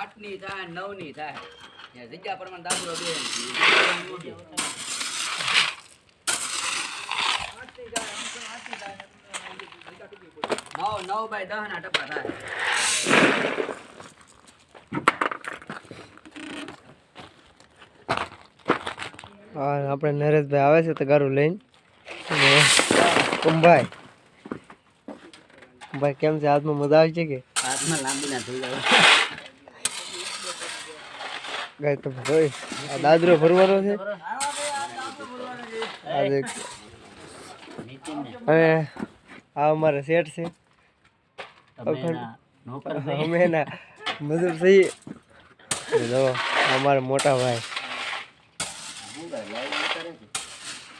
આઠ થાય નવ થાય. જગ્યા પ્રમાણે દાખલો બે નવ નવ બાય ના ટપા થાય. આપણે નરેશભાઈ આવે છે તો ગારું લઈને કુંભાઈ. ભાઈ કેમ છે? હાથમાં મજા આવી છે કે? હાથમાં લાંબી ના થઈ જાય. ગાય તો ભાઈ આ દાદરો ભરવાનો છે. આજે અને આ અમારે શેઠ છે. અમે ના મજૂર થઈએ જો અમારા મોટા ભાઈ.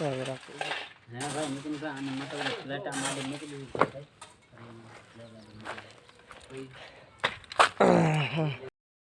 ચાલો રાખો. હા ભાઈ મૂકી મૂકી આને મતલબ ફ્લેટા માટે મૂકી દીધું ભાઈ